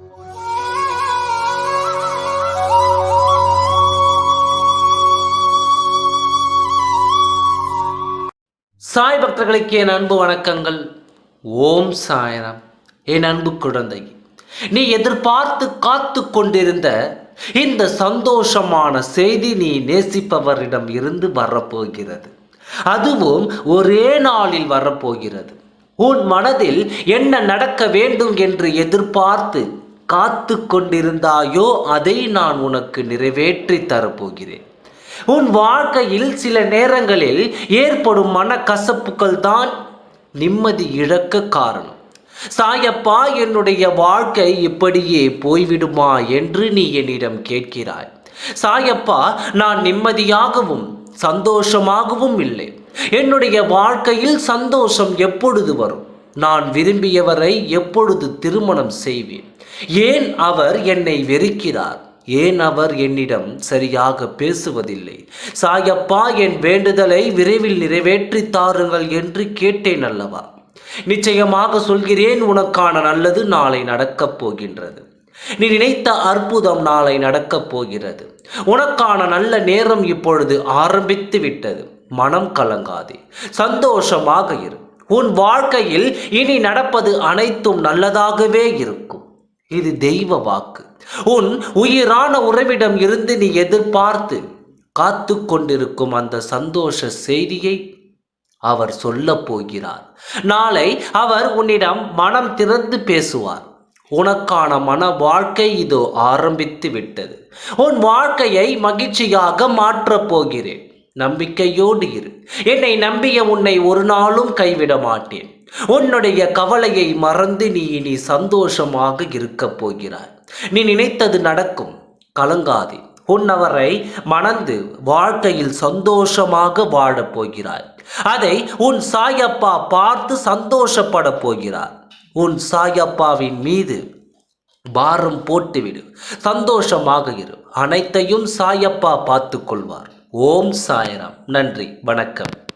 சாய் பக்தர்களுக்கு என் அன்பு வணக்கங்கள். ஓம் சாயராம். என் அன்பு குழந்தை நீ எதிர்பார்த்து காத்து கொண்டிருந்த இந்த சந்தோஷமான செய்தி நீ நேசிப்பவரிடம் இருந்து வரப்போகிறது. அதுவும் ஒரே நாளில் வரப்போகிறது. உன் மனதில் என்ன நடக்க வேண்டும் என்று எதிர்பார்த்து காத்து கொண்டிருந்தாயோ அதை நான் உனக்கு நிறைவேற்றி தரப்போகிறேன். உன் வாழ்க்கையில் சில நேரங்களில் ஏற்படும் மனக்கசப்புகள் தான் நிம்மதி இழக்க காரணம். சாயப்பா என்னுடைய வாழ்க்கை இப்படியே போய்விடுமா என்று நீ என்னிடம் கேட்கிறாய். சாயப்பா நான் நிம்மதியாகவும் சந்தோஷமாகவும் இல்லை. என்னுடைய வாழ்க்கையில் சந்தோஷம் எப்பொழுது வரும்? நான் விரும்பியவரை எப்பொழுது திருமணம் செய்வேன்? ஏன் அவர் என்னை வெறுக்கிறார்? ஏன் அவர் என்னிடம் சரியாக பேசுவதில்லை? சாயப்பா என் வேண்டுதலை விரைவில் நிறைவேற்றி தாருங்கள் என்று கேட்டேன் அல்லவா? நிச்சயமாக சொல்கிறேன் உனக்கான நல்லது நாளை நடக்கப் போகின்றது. நீ நினைத்த அற்புதம் நாளை நடக்கப் போகிறது. உனக்கான நல்ல நேரம் இப்பொழுது ஆரம்பித்து விட்டது மனம் கலங்காதே. சந்தோஷமாக இரு. உன் வாழ்க்கையில் இனி நடப்பது அனைத்தும் நல்லதாகவே இருக்கும். இது தெய்வ வாக்கு. உன் உயிரான உறவிடம் இருந்து நீ எதிர்பார்த்து காத்து கொண்டிருக்கும் அந்த சந்தோஷ செய்தியை அவர் சொல்லப் போகிறார். நாளை அவர் உன்னிடம் மனம் திறந்து பேசுவார். உனக்கான மன வாழ்க்கை இதோ ஆரம்பித்து விட்டது. உன் வாழ்க்கையை மகிழ்ச்சியாக மாற்றப் போகிறேன். நம்பிக்கையோடு இரு. என்னை நம்பிய உன்னை ஒரு நாளும் கைவிட மாட்டேன். உன்னுடைய கவலையை மறந்து நீ இனி சந்தோஷமாக இருக்கப் போகிறாய். நீ நினைத்தது நடக்கும். கலங்காதே. உன்னவரை மணந்து வாழ்க்கையில் சந்தோஷமாக வாழப் போகிறாய். அதை உன் சாயப்பா பார்த்து சந்தோஷப்பட போகிறார். உன் சாயப்பாவின் மீது பாரம் போட்டுவிடு. சந்தோஷமாக இரு. அனைத்தையும் சாயப்பா பார்த்து கொள்வார். ஓம் சாயராம். நன்றி. வணக்கம்.